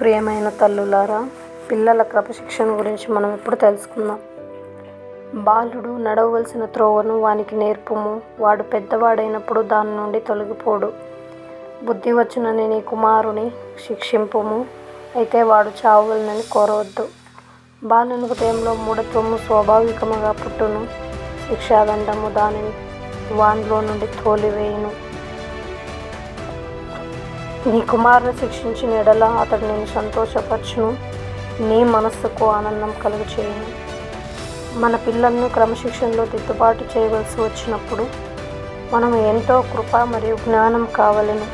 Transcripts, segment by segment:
ప్రియమైన తల్లులారా పిల్లల క్రమశిక్షణ గురించి మనం ఇప్పుడు తెలుసుకుందాం. బాలుడు నడవవలసిన త్రోవను వానికి నేర్పుము. వాడు పెద్దవాడైనప్పుడు దాని నుండి తొలగిపోడు. బుద్ధి వచ్చునని నీ కుమారుని శిక్షింపుము. అయితే వాడు చావులనని కోరవద్దు. బాలుని హృదయంలో మూఢత్వము స్వాభావికముగా పుట్టును. శిక్షాదండము దానిని వానిలో నుండి తోలివేయును. నీ కుమారుని శిక్షించిన ఎడల అతడు నేను సంతోషపరచును. నీ మనస్సుకు ఆనందం కలుగు చేయను మన పిల్లలను క్రమశిక్షణలో దిద్దుబాటు చేయవలసి వచ్చినప్పుడు మనం ఎంతో కృప మరియు జ్ఞానం కావలను.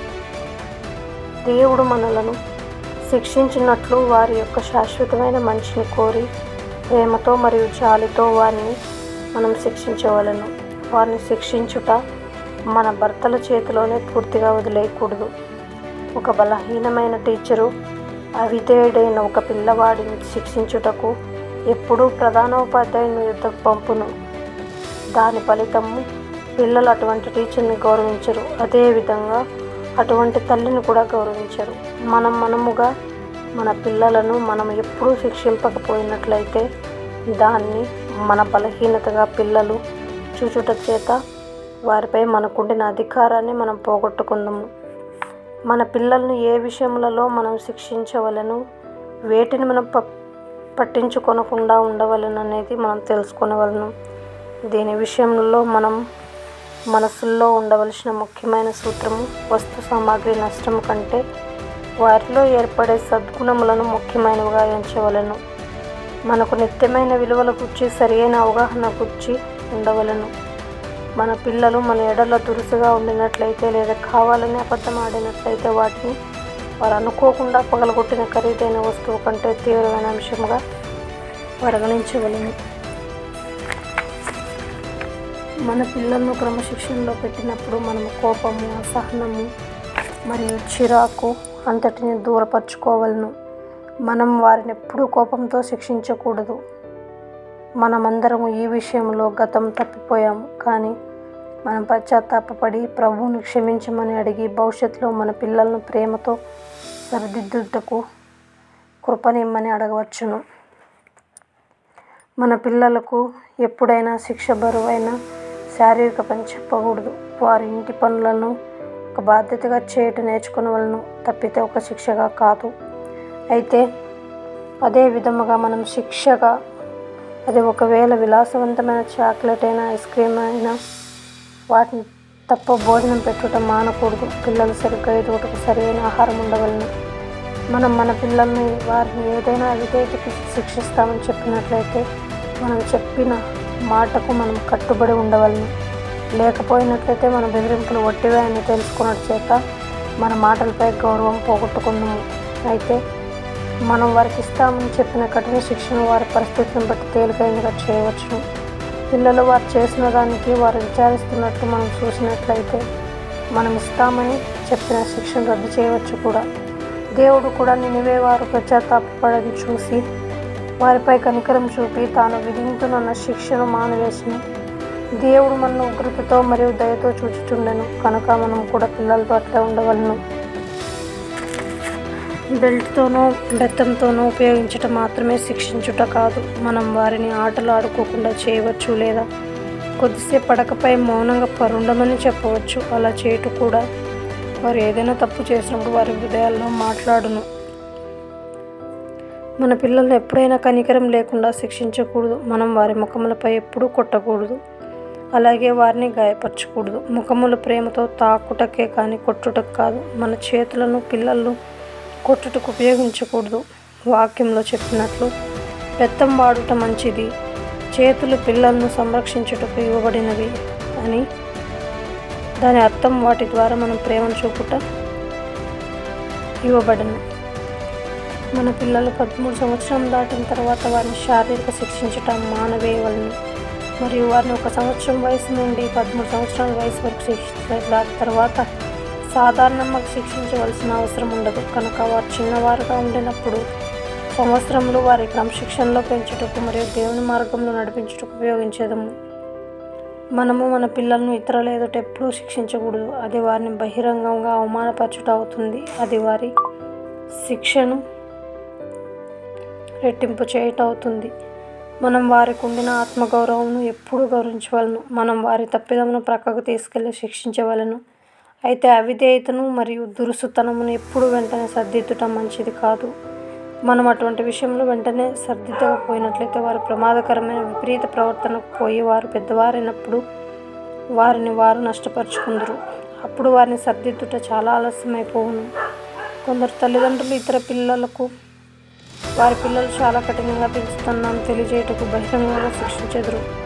దేవుడు మనలను శిక్షించినట్లు వారి యొక్క శాశ్వతమైన మంచిని కోరి ప్రేమతో మరియు జాలితో వారిని మనం శిక్షించవలను. వారిని శిక్షించుట మన భర్తల చేతిలోనే పూర్తిగా వదిలేయకూడదు. ఒక బలహీనమైన టీచరు అవిధేయుడైన ఒక పిల్లవాడిని శిక్షించుటకు ఎప్పుడూ ప్రధానోపాధ్యాయుని యుద్ధకు పంపును. దాని ఫలితము పిల్లలు అటువంటి టీచర్ని గౌరవించరు. అదేవిధంగా అటువంటి తల్లిని కూడా గౌరవించరు. మనం మనముగా మన పిల్లలను మనం ఎప్పుడూ శిక్షింపకపోయినట్లయితే దాన్ని మన బలహీనతగా పిల్లలు చూచుట చేత వారిపై మనకుండిన అధికారాన్ని మనం పోగొట్టుకుందాము. మన పిల్లల్ని ఏ విషయములలో మనం శిక్షించవలను వేటిని మనం ప పట్టించుకొనకుండా ఉండవలను అనేది మనం తెలుసుకొనవలను. దీని విషయంలో మనం మనసుల్లో ఉండవలసిన ముఖ్యమైన సూత్రము వస్తు సామాగ్రి నష్టం కంటే వారిలో ఏర్పడే సద్గుణములను ముఖ్యమైనవిగా ఎంచవలను. మనకు నిత్యమైన విలువల గురించి సరియైన అవగాహన గురించి ఉండవలను. మన పిల్లలు మన ఎడల దురుసుగా ఉండినట్లయితే లేదా కావాలని అబద్ధం ఆడినట్లయితే వాటిని వారు అనుకోకుండా పగలగొట్టిన ఖరీదైన వస్తువు కంటే తీవ్రమైన అంశంగా పరిగణించగలము మన పిల్లలను క్రమశిక్షణలో పెట్టినప్పుడు మనము కోపము అసహనము మరియు చిరాకు అంతటిని దూరపరచుకోవలను. మనం వారిని ఎప్పుడూ కోపంతో శిక్షించకూడదు. మనమందరము ఈ విషయంలో గతం తప్పిపోయాము కానీ మనం పశ్చాత్తాపడి ప్రభువుని క్షమించమని అడిగి భవిష్యత్తులో మన పిల్లలను ప్రేమతో సరిదిద్దుటకు కృపనిమ్మని అడగవచ్చును. మన పిల్లలకు ఎప్పుడైనా శిక్ష బరువైన శారీరక పని చెప్పకూడదు. వారి ఇంటి పనులను ఒక బాధ్యతగా చేయటం నేర్చుకునవలను తప్పితే ఒక శిక్షగా కాదు. అయితే అదే విధముగా మనం శిక్షగా అది ఒకవేళ విలాసవంతమైన చాక్లెట్ అయినా ఐస్ క్రీమ్ అయినా వాటిని తప్ప భోజనం పెట్టడం మానకూడదు. పిల్లలు సరిగ్గా ఎదుగుటకు సరైన ఆహారం ఉండవలను. మనం మన పిల్లల్ని వారిని ఏదైనా విధేయతకి శిక్షిస్తామని చెప్పినట్లయితే మనం చెప్పిన మాటకు మనం కట్టుబడి ఉండవలను. లేకపోయినట్లయితే మన బెదిరింపులు వట్టివే అని తెలుసుకున్న చేత మన మాటలపై గౌరవం పోగొట్టుకున్నాము అయితే మనం వారికి ఇస్తామని చెప్పిన కఠిన శిక్షణ వారి పరిస్థితిని బట్టి తేలికైనగా చేయవచ్చు పిల్లలు వారు చేసిన దానికి వారు విచారిస్తున్నట్లు మనం చూసినట్లయితే మనం ఇస్తామని చెప్పిన శిక్షను రద్దు చేయవచ్చు కూడా. దేవుడు కూడా నినివే వారు పశ్చాత్తాపడని చూసి వారిపై కనికరం చూపి తాను విధించునున్న శిక్షను మానవేసిన దేవుడు మనను ఉగ్రతతో మరియు దయతో చూచుచుండెను. కనుక మనం కూడా పిల్లలతో అట్లే ఉండవలను. బెల్ట్తోనో బెత్తంతోనో ఉపయోగించటం మాత్రమే శిక్షించుట కాదు. మనం వారిని ఆటలు ఆడుకోకుండా చేయవచ్చు లేదా? కొద్దిసేపు పడకపై మౌనంగా పరుండమని చెప్పవచ్చు. అలా చేయటం కూడా వారు ఏదైనా తప్పు చేసినప్పుడు వారి హృదయాల్లో మాట్లాడును. మన పిల్లల్ని ఎప్పుడైనా కనికరం లేకుండా శిక్షించకూడదు. మనం వారి ముఖములపై ఎప్పుడూ కొట్టకూడదు. అలాగే వారిని గాయపరచకూడదు. ముఖముల ప్రేమతో తాకుటకే కానీ కొట్టుటకు కాదు. మన చేతులను పిల్లలు కొట్టుటకు ఉపయోగించకూడదు. వాక్యంలో చెప్పినట్లు పెత్తం వాడుట మంచిది చేతులు పిల్లలను సంరక్షించుటకు ఇవ్వబడినవి అని. దాని అర్థం వాటి ద్వారా మనం ప్రేమను చూపుట ఇవ్వబడిన మన పిల్లలు పదమూడు సంవత్సరం దాటిన తర్వాత వారిని శారీరక శిక్షించటం మానవేయవలను మరియు వారిని ఒక సంవత్సరం వయసు నుండి పదమూడు సంవత్సరాల వయసు వరకు శిక్షించిన తర్వాత సాధారణంగా శిక్షించవలసిన అవసరం ఉండదు. కనుక వారు చిన్నవారుగా ఉండినప్పుడు సంవత్సరంలో వారి క్రమశిక్షణలో పెంచుటకు మరియు దేవుని మార్గంలో నడిపించుటకు ఉపయోగించేదము. మనము మన పిల్లలను ఇతరుల ఎదుట ఎప్పుడూ శిక్షించకూడదు. అది వారిని బహిరంగంగా అవమానపరచుట అవుతుంది అది వారి శిక్షను రెట్టింపు చేయట అవుతుంది మనం వారికి ఉండిన ఆత్మగౌరవంను ఎప్పుడూ గౌరవించవలను. మనం వారి తప్పిదమును ప్రక్కకు తీసుకెళ్ళి శిక్షించవలను. అయితే అవిధేయతను మరియు దురుసుతనమును ఎప్పుడు వెంటనే సర్దిద్దుట మంచిది కాదు. మనం అటువంటి విషయంలో వెంటనే సర్దిద్దకపోయినట్లయితే వారు ప్రమాదకరమైన విపరీత ప్రవర్తనకు పోయి వారు పెద్దవారైనప్పుడు వారిని వారు నష్టపరుచుకుందరు. అప్పుడు వారిని సర్దిద్దుట చాలా ఆలస్యమైపోవును. కొందరు తల్లిదండ్రులు ఇతర పిల్లలకు వారి పిల్లలు చాలా కఠినంగా పెంచుతున్నాను తెలియజేయటకు బహిరంగంగా శిక్షించెదరు.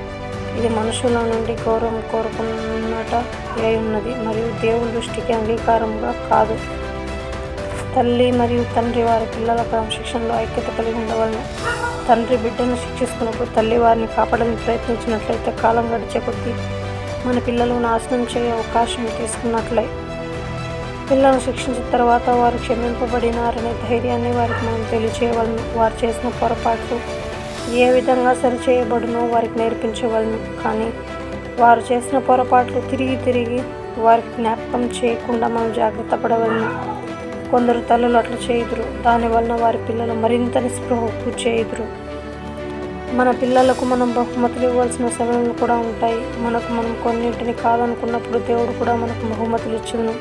ఇది మనుషుల నుండి గౌరవం కోరుకున్నట ఉన్నది మరియు దేవుని దృష్టికి అంగీకారంగా కాదు. తల్లి మరియు తండ్రి వారి పిల్లల క్రమశిక్షణలో ఐక్యత కలిగి ఉండవలను. తండ్రి బిడ్డను శిక్షిస్తున్నప్పుడు తల్లి వారిని కాపాడడానికి ప్రయత్నించినట్లయితే కాలం గడిచే కొద్దీ మన పిల్లలు నాశనం చేయ అవకాశం తీసుకున్నట్లయి పిల్లలను శిక్షించిన తర్వాత వారు క్షమింపబడినారనే ధైర్యాన్ని వారికి మనం తెలియచేయవలను. వారు చేసిన పొరపాట్లు ఏ విధంగా సరిచేయబడునో వారికి నేర్పించవలను. కానీ వారు చేసిన పొరపాట్లు తిరిగి తిరిగి వారికి జ్ఞాపకం చేయకుండా మనం జాగ్రత్త పడవలను. కొందరు తల్లులు అట్లా చేయుదురు. దానివలన వారి పిల్లలు మరింత నిస్పృహకు చేయుదురు. మన పిల్లలకు మనం బహుమతులు ఇవ్వాల్సిన సమయంలో కూడా ఉంటాయి. మనకు మనం కొన్నింటిని కాదనుకున్నప్పుడు దేవుడు కూడా మనకు బహుమతులు ఇచ్చును.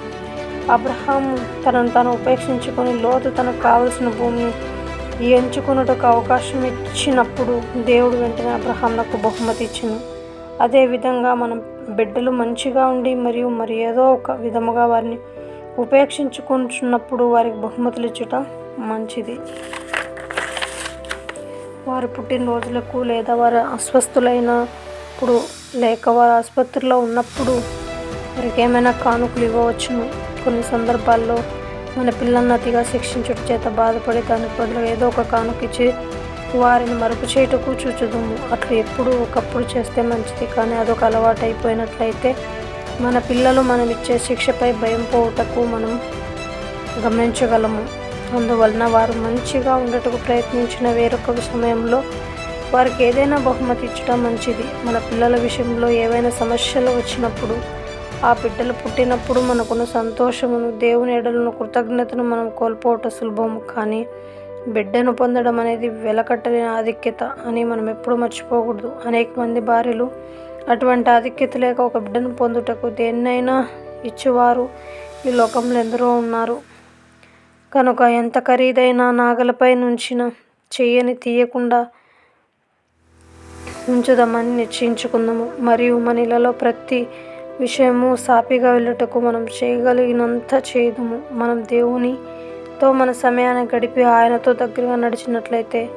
అబ్రహాం తనను తాను ఉపేక్షించుకొని లోతు తనకు కావలసిన భూమిని ఎంచుకున్నటకు అవకాశం ఇచ్చినప్పుడు దేవుడు వెంటనే అబ్రహాంలకు బహుమతి ఇచ్చింది అదేవిధంగా మనం బిడ్డలు మంచిగా ఉండి మరియు మరి ఏదో ఒక విధముగా వారిని ఉపేక్షించుకుంటున్నప్పుడు వారికి బహుమతులు ఇచ్చుట మంచిది. వారి పుట్టినరోజులకు లేదా వారు అస్వస్థులైనప్పుడు లేక వారు ఆసుపత్రిలో ఉన్నప్పుడు వారికి ఏమైనా కానుకలు ఇవ్వవచ్చును. కొన్ని సందర్భాల్లో మన పిల్లలను అతిగా శిక్షించుట చేత బాధపడి దాని బదులు ఏదో ఒక కానుకిచ్చి వారిని మరుపు చేయటకు చూచుదుము. అట్లా ఎప్పుడు ఒకప్పుడు చేస్తే మంచిది కానీ అదొక అలవాటు అయిపోయినట్లయితే మన పిల్లలు మనం ఇచ్చే శిక్షపై భయం పోవుటకు మనం గమనించగలము. అందువలన వారు మంచిగా ఉండటకు ప్రయత్నించిన వేరొక సమయంలో వారికి ఏదైనా బహుమతి ఇచ్చడం మంచిది. మన పిల్లల విషయంలో ఏవైనా సమస్యలు వచ్చినప్పుడు ఆ బిడ్డలు పుట్టినప్పుడు మనకున్న సంతోషమును దేవుని ఎడలను కృతజ్ఞతను మనం కోల్పోవటం సులభము. కానీ బిడ్డను పొందడం అనేది వెలకట్టలేని ఆధిక్యత అని మనం ఎప్పుడు మర్చిపోకూడదు. అనేక మంది భార్యలు అటువంటి ఆధిక్యత లేక ఒక బిడ్డను పొందుటకు దేన్నైనా ఇచ్చేవారు ఈ లోకంలో ఎందరో ఉన్నారు. కనుక ఎంత ఖరీదైన నాగలపై నుంచిన చెయ్యని తీయకుండా ఉంచుదామని నిశ్చయించుకుందాము. మరియు మన ఇళ్ళలో ప్రతి విషయము సాపిగా వెళ్ళుటకు మనం చేయగలిగినంత చేయదుము మనం దేవునితో మన సమయాన్ని గడిపి ఆయనతో దగ్గరగా నడిచినట్లయితే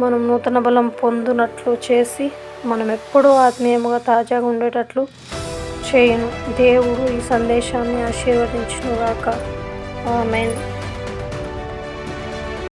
మనం నూతన బలం పొందినట్లు చేసి మనం ఎప్పుడూ ఆత్మీయముగా తాజాగా ఉండేటట్లు చేయను. దేవుడు ఈ సందేశాన్ని ఆశీర్వదించునుగాక. ఆమెన్.